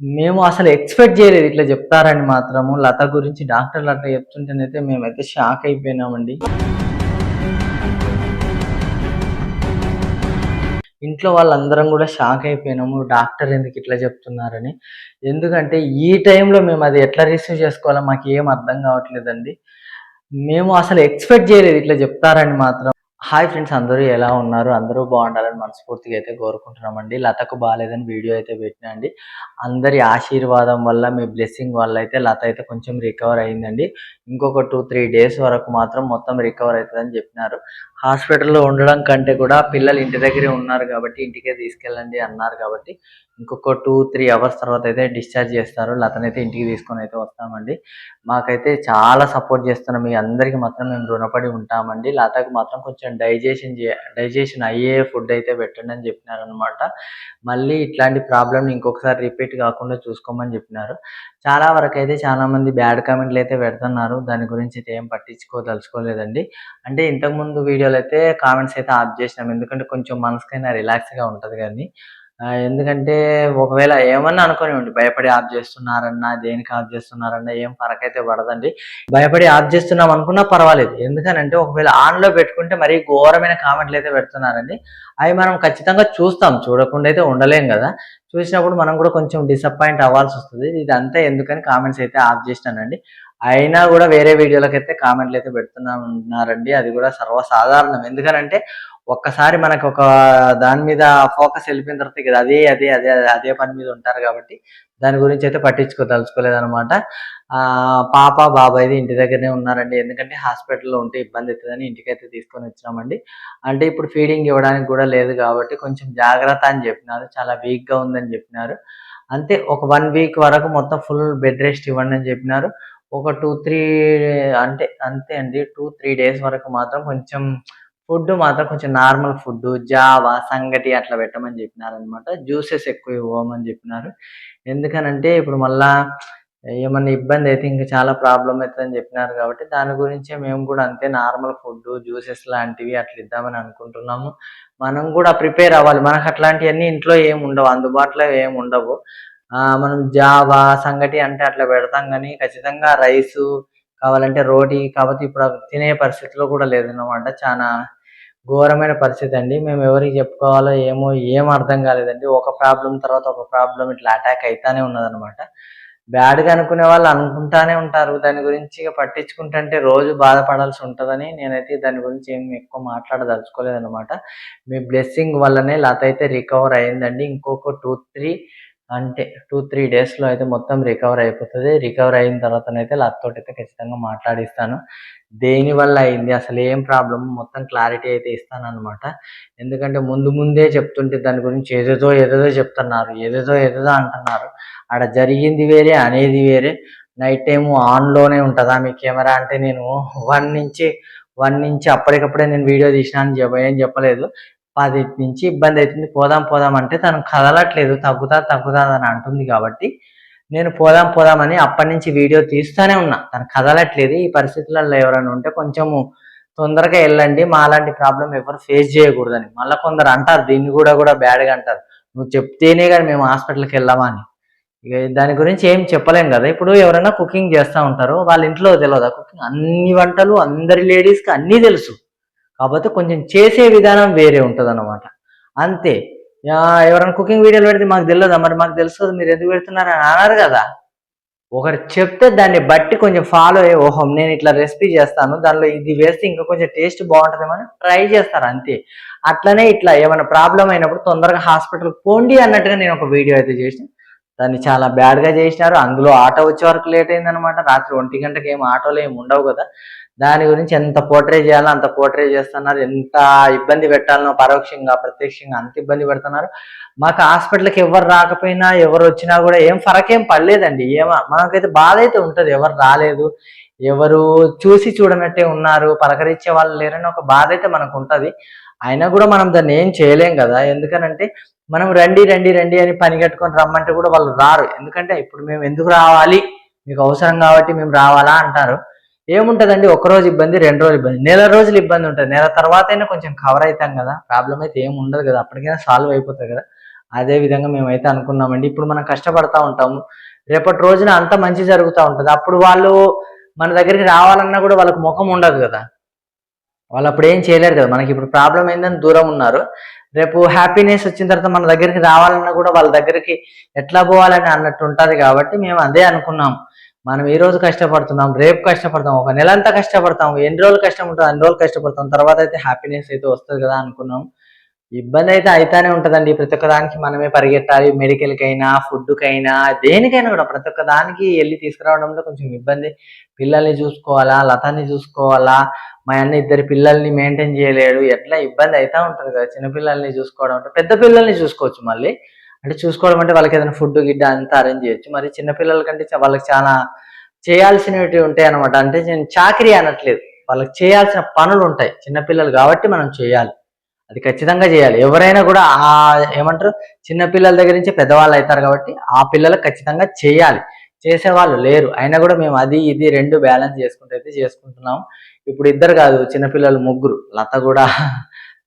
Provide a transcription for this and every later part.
మేము అసలు ఎక్స్పెక్ట్ చేయలేదు ఇట్లా చెప్తారని మాత్రము. లత గురించి డాక్టర్లు అట్లా చెప్తుంటేనైతే మేమైతే షాక్ అయిపోయినామండి. ఇంట్లో వాళ్ళందరం కూడా షాక్ అయిపోయినాము. డాక్టర్ ఎందుకు ఇట్లా చెప్తున్నారని. ఎందుకంటే ఈ టైంలో మేము అది ఎట్లా రిసీవ్ చేసుకోవాలో మాకు ఏం అర్థం కావట్లేదండి. మేము అసలు ఎక్స్పెక్ట్ చేయలేదు ఇట్లా చెప్తారని మాత్రం. హాయ్ ఫ్రెండ్స్ అందరూ ఎలా ఉన్నారు? అందరూ బాగుండాలని మనస్ఫూర్తిగా అయితే కోరుకుంటున్నామండి. లతకు బాగాలేదని వీడియో అయితే పెట్టినండి. అందరి ఆశీర్వాదం వల్ల మీ బ్లెస్సింగ్ వల్ల అయితే లత అయితే కొంచెం రికవర్ అయిందండి. ఇంకొక టూ త్రీ డేస్ వరకు మాత్రం మొత్తం రికవర్ అవుతుందని చెప్పినారు. హాస్పిటల్లో ఉండడం కంటే కూడా పిల్లలు ఇంటి దగ్గరే ఉన్నారు కాబట్టి ఇంటికే తీసుకెళ్ళండి అన్నారు కాబట్టి ఇంకొక టూ త్రీ అవర్స్ తర్వాత అయితే డిశ్చార్జ్ చేస్తారు. లతనైతే ఇంటికి తీసుకొని అయితే వస్తామండి. మాకైతే చాలా సపోర్ట్ చేస్తున్నాం మీ అందరికీ మాత్రం మేము రుణపడి ఉంటామండి. లతకు మాత్రం కొంచెం డైజెషన్ డైజెషన్ అయ్యే ఫుడ్ అయితే పెట్టండి అని చెప్పినారనమాట మళ్ళీ ఇట్లాంటి ప్రాబ్లమ్ ఇంకొకసారి రిపీట్ కాకుండా చూసుకోమని చెప్పినారు. చాలా వరకు అయితే చాలా మంది బ్యాడ్ కామెంట్లు అయితే పెడుతున్నారు. దాని గురించి అయితే ఏం పట్టించుకోదలుచుకోలేదండి. అంటే ఇంతకుముందు వీడియోలో అయితే కామెంట్స్ అయితే ఆఫ్ చేసినాం. ఎందుకంటే కొంచెం మనసుకైనా రిలాక్స్గా ఉంటుంది కానీ ఎందుకంటే ఒకవేళ ఏమన్నా అనుకోనివ్వండి భయపడి ఆఫ్ చేస్తున్నారన్నా దేనికి ఆఫ్ చేస్తున్నారన్నా ఏం ఫరక్ అయితే పడదండి. భయపడి ఆఫ్ చేస్తున్నాం అనుకున్నా పర్వాలేదు. ఎందుకనంటే ఒకవేళ ఆన్లో పెట్టుకుంటే మరీ ఘోరమైన కామెంట్లు అయితే పెడుతున్నారండి. అవి మనం ఖచ్చితంగా చూస్తాం. చూడకుండా అయితే ఉండలేం కదా. చూసినప్పుడు మనం కూడా కొంచెం డిసప్పాయింట్ అవ్వాల్సి వస్తుంది. ఇదంతా ఎందుకని కామెంట్స్ అయితే ఆఫ్ చేసినానండి. అయినా కూడా వేరే వీడియోలకు అయితే కామెంట్లు అయితే పెడుతున్నారండి అది కూడా సర్వసాధారణం. ఎందుకనంటే ఒక్కసారి మనకు ఒక దాని మీద ఫోకస్ వెళ్ళిపోయిన తర్వాత ఇక అదే అదే అదే అదే పని మీద ఉంటారు కాబట్టి దాని గురించి అయితే పట్టించుకోదలుచుకోలేదనమాట పాప బాబాయ్ ఇంటి దగ్గరనే ఉన్నారండి. ఎందుకంటే హాస్పిటల్లో ఉంటే ఇబ్బంది అవుతుందని ఇంటికైతే తీసుకొని వచ్చినామండి. అంటే ఇప్పుడు ఫీడింగ్ ఇవ్వడానికి కూడా లేదు కాబట్టి కొంచెం జాగ్రత్త అని చెప్పినారు. చాలా వీక్గా ఉందని చెప్పినారు. అంతే ఒక వన్ వీక్ వరకు మొత్తం ఫుల్ బెడ్ రెస్ట్ ఇవ్వండి అని చెప్పినారు. ఒక టూ త్రీ అంటే అంతే అండి. టూ త్రీ డేస్ వరకు మాత్రం కొంచెం ఫుడ్ మాత్రం కొంచెం నార్మల్ ఫుడ్ జావా సంగటి అట్లా పెట్టమని చెప్పినారు అనమాట జ్యూసెస్ ఎక్కువ ఇవ్వమని చెప్పినారు. ఎందుకనంటే ఇప్పుడు మళ్ళా ఏమన్నా ఇబ్బంది అయితే ఇంకా చాలా ప్రాబ్లం అవుతుందని చెప్పినారు కాబట్టి దాని గురించే మేము కూడా అంతే నార్మల్ ఫుడ్ జ్యూసెస్ లాంటివి అట్లా ఇద్దామని అనుకుంటున్నాము. మనం కూడా ప్రిపేర్ అవ్వాలి. మనకు అట్లాంటివన్నీ ఇంట్లో ఏమి ఉండవు. అందుబాటులో ఏమి ఉండవు. మనం జావా సంగటి అంటే అట్లా పెడతాం కానీ ఖచ్చితంగా రైస్ కావాలంటే రోటీ కాకపోతే ఇప్పుడు తినే పరిస్థితిలో కూడా లేదన్నమాట. చాలా ఘోరమైన పరిస్థితి అండి. మేము ఎవరికి చెప్పుకోవాలో ఏమో ఏం అర్థం కాలేదండి. ఒక ప్రాబ్లం తర్వాత ఒక ప్రాబ్లం ఇట్లా అటాక్ అవుతానే ఉన్నదనమాట బ్యాడ్గా అనుకునే వాళ్ళు అనుకుంటానే ఉంటారు. దాని గురించి ఇక పట్టించుకుంటుంటే రోజు బాధపడాల్సి ఉంటుందని నేనైతే దాని గురించి ఏం ఎక్కువ మాట్లాడదలుచుకోలేదనమాట మీ బ్లెస్సింగ్ వల్లనే లత అయితే రికవర్ అయిందండి. ఇంకొక టూ త్రీ అంటే టూ త్రీ డేస్లో అయితే మొత్తం రికవర్ అయిపోతుంది. రికవర్ అయిన తర్వాతనైతే లతతో అయితే ఖచ్చితంగా మాట్లాడిస్తాను. దేని వల్ల అయింది? అసలు ఏం ప్రాబ్లం మొత్తం క్లారిటీ అయితే ఇస్తాను అనమాట ఎందుకంటే ముందు ముందే చెప్తుంటే దాని గురించి ఏదేదో ఏదేదో చెప్తున్నారు. ఏదేదో ఏదేదో అంటున్నారు. ఆడ జరిగింది వేరే అనేది వేరే. నైట్ టైం ఆన్లోనే ఉంటుందా మీ కెమెరా? అంటే నేను వన్ నుంచి వన్ నుంచి అప్పటికప్పుడే నేను వీడియో తీసినా అని చెప్ప ఏం చెప్పలేదు. పది నుంచి ఇబ్బంది అవుతుంది. పోదాం పోదాం అంటే తను కదలట్లేదు. తగ్గుతా తగ్గుతా అని అంటుంది కాబట్టి నేను పోదాం పోదామని అప్పటి నుంచి వీడియో తీస్తూనే ఉన్నా. తను కదలట్లేదు. ఈ పరిస్థితులలో ఎవరైనా ఉంటే కొంచెము తొందరగా వెళ్ళండి. మాలాంటి ప్రాబ్లం ఎవరు ఫేస్ చేయకూడదని. మళ్ళీ కొందరు అంటారు దీన్ని కూడా కూడా బ్యాడ్గా అంటారు. నువ్వు చెప్తేనే కానీ మేము హాస్పిటల్కి వెళ్ళామా అని. ఇక దాని గురించి ఏం చెప్పలేం కదా. ఇప్పుడు ఎవరైనా కుకింగ్ చేస్తూ ఉంటారు వాళ్ళ ఇంట్లో తెలియదా? కుకింగ్ అన్ని వంటలు అందరి లేడీస్కి అన్నీ తెలుసు. కాకపోతే కొంచెం చేసే విధానం వేరే ఉంటుంది అనమాట అంతే ఎవరైనా కుకింగ్ వీడియోలు పెడితే మాకు తెలియదా మరి మాకు తెలుస్తుంది మీరు ఎందుకు పెడుతున్నారు అని అన్నారు కదా. ఒకరు చెప్తే దాన్ని బట్టి కొంచెం ఫాలో అయ్యి ఓహో నేను ఇట్లా రెసిపీ చేస్తాను దానిలో ఇది వేస్తే ఇంకా కొంచెం టేస్ట్ బాగుంటుందేమో ట్రై చేస్తారు అంతే. అట్లనే ఇట్లా ఏమైనా ప్రాబ్లం అయినప్పుడు తొందరగా హాస్పిటల్ పోండి అన్నట్టుగా నేను ఒక వీడియో అయితే చేసిన. దాన్ని చాలా బ్యాడ్గా చేసినారు. అందులో ఆటో వచ్చే వరకు లేట్ అయిందనమాట రాత్రి ఒంటి గంటకి ఏం ఆటోలు ఏమి ఉండవు కదా. దాని గురించి ఎంత పోర్ట్రే చేయాలో అంత పోర్ట్రే చేస్తున్నారు. ఎంత ఇబ్బంది పెట్టాలనో పరోక్షంగా ప్రత్యక్షంగా అంత ఇబ్బంది పెడుతున్నారు. మాకు హాస్పిటల్కి ఎవరు రాకపోయినా ఎవరు వచ్చినా కూడా ఏం ఫరకేం ఏం పడలేదండి. ఏమ మనకైతే బాధ అయితే ఉంటుంది. ఎవరు రాలేదు ఎవరు చూసి చూడనట్టే ఉన్నారు పలకరించే వాళ్ళు లేరని ఒక బాధ అయితే మనకు ఉంటుంది. అయినా కూడా మనం దాన్ని ఏం చేయలేం కదా. ఎందుకనంటే మనం రండి రండి రండి అని పని కట్టుకొని రమ్మంటే కూడా వాళ్ళు రారు. ఎందుకంటే ఇప్పుడు మేము ఎందుకు రావాలి? మీకు అవసరం కాబట్టి మేము రావాలా అంటారు. ఏముంటదండి? ఒక రోజు ఇబ్బంది రెండు రోజులు ఇబ్బంది. నెల రోజులు ఇబ్బంది ఉంటుంది. నెల తర్వాత అయినా కొంచెం కవర్ అవుతాం కదా. ప్రాబ్లం అయితే ఏం ఉండదు కదా. అప్పటికైనా సాల్వ్ అయిపోతుంది కదా. అదే విధంగా మేమైతే అనుకున్నామండి. ఇప్పుడు మనం కష్టపడతా ఉంటాము. రేపటి రోజున అంత మంచి జరుగుతూ ఉంటుంది. అప్పుడు వాళ్ళు మన దగ్గరికి రావాలన్నా కూడా వాళ్ళకి ముఖం ఉండదు కదా. వాళ్ళు అప్పుడు ఏం చేయలేరు కదా. మనకి ఇప్పుడు ప్రాబ్లం ఏందని దూరం ఉన్నారు. రేపు హ్యాపీనెస్ వచ్చిన తర్వాత మన దగ్గరికి రావాలన్నా కూడా వాళ్ళ దగ్గరికి ఎట్లా పోవాలని అన్నట్టు ఉంటుంది కాబట్టి మేము అదే అనుకున్నాం. మనం ఈ రోజు కష్టపడుతున్నాం రేపు కష్టపడతాం ఒక నెల అంతా కష్టపడతాం ఎన్ని రోజులు కష్టం ఉంటుంది అన్ని రోజులు కష్టపడతాం తర్వాత అయితే హ్యాపీనెస్ అయితే వస్తుంది కదా అనుకున్నాం. ఇబ్బంది అయితే అయితేనే ఉంటుందండి. ప్రతి ఒక్క దానికి మనమే పరిగెత్తాలి. మెడికల్కైనా ఫుడ్కైనా దేనికైనా కూడా ప్రతి ఒక్క దానికి వెళ్ళి తీసుకురావడంలో కొంచెం ఇబ్బంది. పిల్లల్ని చూసుకోవాలా? లతాన్ని చూసుకోవాలా? మా అన్న ఇద్దరు పిల్లల్ని మెయింటైన్ చేయలేడు. ఎట్లా ఇబ్బంది అవుతా ఉంటుంది కదా. చిన్న పిల్లల్ని చూసుకోవడం అంటే పెద్ద పిల్లల్ని చూసుకోవచ్చు మళ్ళీ. అంటే చూసుకోవడం అంటే వాళ్ళకి ఏదైనా ఫుడ్ గిడ్డ అంతా అరేంజ్ చేయొచ్చు. మరి చిన్నపిల్లల కంటే వాళ్ళకి చాలా చేయాల్సినవి ఉంటాయి అనమాట అంటే నేను చాకరీ అనట్లేదు. వాళ్ళకి చేయాల్సిన పనులు ఉంటాయి. చిన్నపిల్లలు కాబట్టి మనం చేయాలి. అది ఖచ్చితంగా చేయాలి. ఎవరైనా కూడా ఆ ఏమంటారు? చిన్న పిల్లల దగ్గర నుంచి పెద్దవాళ్ళు అవుతారు కాబట్టి ఆ పిల్లలకు ఖచ్చితంగా చేయాలి. చేసేవాళ్ళు లేరు. అయినా కూడా మేము అది ఇది రెండు బ్యాలెన్స్ చేసుకుంటూ అయితే చేసుకుంటున్నాం ఇప్పుడు ఇద్దరు కాదు చిన్నపిల్లలు ముగ్గురు. లత కూడా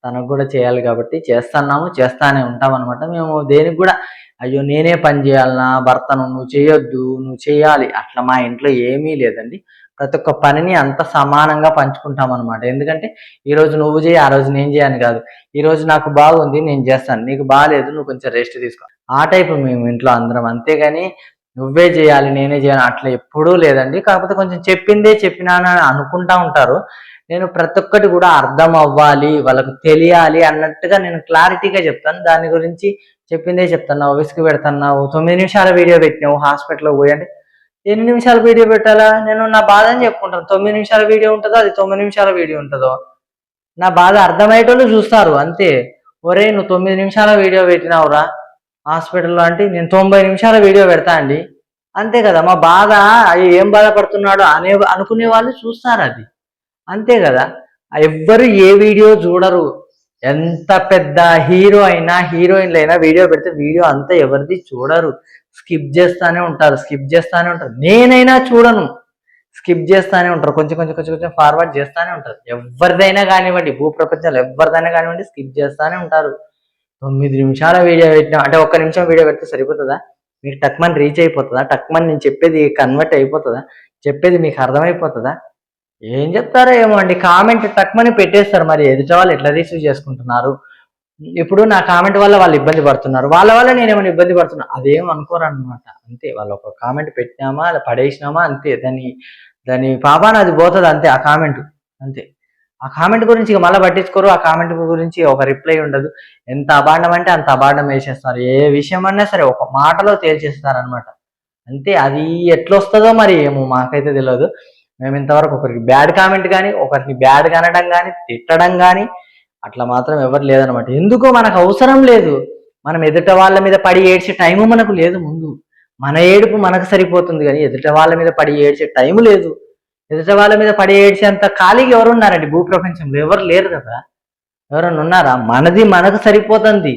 తనకు కూడా చేయాలి కాబట్టి చేస్తున్నాము చేస్తానే ఉంటాం అనమాట మేము దేనికి కూడా అయ్యో నేనే పని చేయాలనా భర్తను నువ్వు చేయొద్దు నువ్వు చేయాలి అట్లా మా ఇంట్లో ఏమీ లేదండి. ప్రతి ఒక్క పనిని అంత సమానంగా పంచుకుంటాం అనమాట ఎందుకంటే ఈరోజు నువ్వు చేయి ఆ రోజు నేను చేయను కాదు. ఈరోజు నాకు బాగుంది నేను చేస్తాను. నీకు బాగాలేదు నువ్వు కొంచెం రెస్ట్ తీసుకో. ఆ టైపు మేము ఇంట్లో అందరం. అంతేగాని నువ్వే చేయాలి నేనే చేయాలి అట్లా ఎప్పుడూ లేదండి. కాకపోతే కొంచెం చెప్పిందే చెప్పినా అనుకుంటా ఉంటారు. నేను ప్రతి ఒక్కటి కూడా అర్థం అవ్వాలి వాళ్ళకు తెలియాలి అన్నట్టుగా నేను క్లారిటీగా చెప్తాను. దాని గురించి చెప్పిందే చెప్తున్నావు విసుగు పెడుతున్నావు తొమ్మిది నిమిషాల వీడియో పెట్టినావు హాస్పిటల్లో పోయండి. ఎన్ని నిమిషాల వీడియో పెట్టాలా? నేను నా బాధని చెప్పుకుంటాను. తొమ్మిది నిమిషాల వీడియో ఉంటుందో అది తొమ్మిది నిమిషాల వీడియో ఉంటుందో? నా బాధ అర్థమయ్యేటోళ్ళు చూస్తారు అంతే. ఒరే నువ్వు తొమ్మిది నిమిషాల వీడియో పెట్టినావురా. హాస్పిటల్లో అంటే నేను తొంభై నిమిషాల వీడియో పెడతా అండి. అంతే కదా మా బాధ ఏం బాధపడుతున్నాడో అనే అనుకునే వాళ్ళు చూస్తారు అది. అంతే కదా? ఎవ్వరు ఏ వీడియో చూడరు. ఎంత పెద్ద హీరో అయినా హీరోయిన్లు అయినా వీడియో పెడితే వీడియో అంతా ఎవరిది చూడరు. స్కిప్ చేస్తానే ఉంటారు స్కిప్ చేస్తానే ఉంటారు. నేనైనా చూడను. స్కిప్ చేస్తానే ఉంటారు. కొంచెం కొంచెం కొంచెం కొంచెం ఫార్వర్డ్ చేస్తానే ఉంటారు. ఎవరిదైనా కానివ్వండి భూ ప్రపంచంలో ఎవరిదైనా కానివ్వండి స్కిప్ చేస్తానే ఉంటారు. తొమ్మిది నిమిషాల వీడియో పెట్టినా అంటే ఒక్క నిమిషం వీడియో పెడితే సరిపోతుందా? మీకు టక్మన్ రీచ్ అయిపోతుందా? టక్మన్ నేను చెప్పేది కన్వర్ట్ అయిపోతుందా? చెప్పేది మీకు అర్థమైపోతుందా? ఏం చెప్తారో ఏమో అండి. కామెంట్ తక్కువని పెట్టేస్తారు మరి. ఎదుట వాళ్ళు ఎట్లా రిసీవ్ చేసుకుంటున్నారు? ఇప్పుడు నా కామెంట్ వల్ల వాళ్ళు ఇబ్బంది పడుతున్నారు. వాళ్ళ వల్ల నేను ఏమైనా ఇబ్బంది పడుతున్నా? అదేం అనుకోరు అనమాట అంతే వాళ్ళు ఒక కామెంట్ పెట్టినామా అలా పడేసినామా అంతే. దాని దాని పాపాన అది పోతుంది అంతే ఆ కామెంట్. అంతే. ఆ కామెంట్ గురించి ఇక మళ్ళీ పట్టించుకోరు. ఆ కామెంట్ గురించి ఒక రిప్లై ఉండదు. ఎంత అబాండం అంటే అంత అబాండం వేసేస్తారు ఏ విషయం అన్నా సరే ఒక మాటలో తేల్చేస్తారు అనమాట అంతే. అది ఎట్లొస్తుందో మరి ఏమో మాకైతే తెలియదు మేము ఇంతవరకు ఒకరికి బ్యాడ్ కామెంట్ కానీ ఒకరికి బ్యాడ్ కనడం కానీ తిట్టడం కానీ అట్లా మాత్రం ఎవరు లేదనమాట ఎందుకో మనకు అవసరం లేదు. మనం ఎదుట వాళ్ళ మీద పడి ఏడ్చే టైము మనకు లేదు ముందు. మన ఏడుపు మనకు సరిపోతుంది కానీ ఎదుట వాళ్ళ మీద పడి ఏడ్చే టైము లేదు. ఎదుట వాళ్ళ మీద పడి ఏడ్చేంత ఖాళీగా ఎవరు ఉన్నారండి భూ ప్రపంచంలో ఎవరు లేరు కదా. ఎవరన్నా ఉన్నారా? మనది మనకు సరిపోతుంది.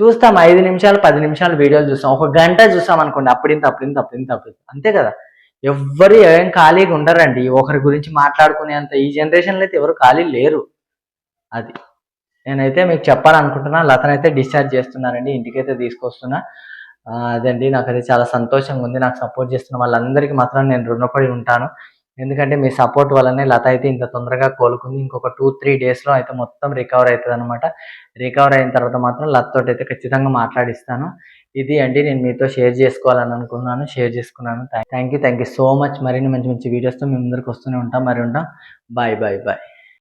చూస్తాం ఐదు నిమిషాలు పది నిమిషాలు వీడియోలు చూస్తాం. ఒక గంట చూస్తాం అనుకోండి అప్పుడింత అప్పుడింత అప్పుడింత అప్పుడు అంతే కదా. ఎవ్వరు ఏం ఖాళీగా ఉండరండి. ఒకరి గురించి మాట్లాడుకునేంత ఈ జనరేషన్లో అయితే ఎవరు ఖాళీ లేరు. అది. నేనైతే మీకు చెప్పాలనుకుంటున్నా లతనైతే డిశ్చార్జ్ చేస్తున్నారండి. ఇంటికైతే తీసుకొస్తున్నా. అదండి. నాకైతే చాలా సంతోషంగా ఉంది. నాకు సపోర్ట్ చేస్తున్న వాళ్ళందరికీ మాత్రం నేను రుణపడి ఉంటాను. ఎందుకంటే మీ సపోర్ట్ వల్లనే లత అయితే ఇంత తొందరగా కోలుకుంది. ఇంకొక టూ త్రీ డేస్లో అయితే మొత్తం రికవర్ అవుతుంది అనమాట రికవర్ అయిన తర్వాత మాత్రం లతతో అయితే ఖచ్చితంగా మాట్లాడిస్తాను. ఇది అండి నేను మీతో షేర్ చేసుకోవాలని అనుకున్నాను. షేర్ చేసుకున్నాను. Thank you thank you so much మరిన్ని మంచి మంచి వీడియోస్తో మీ ముందరికి వస్తూనే ఉంటాం. మరి ఉంటాం. Bye bye bye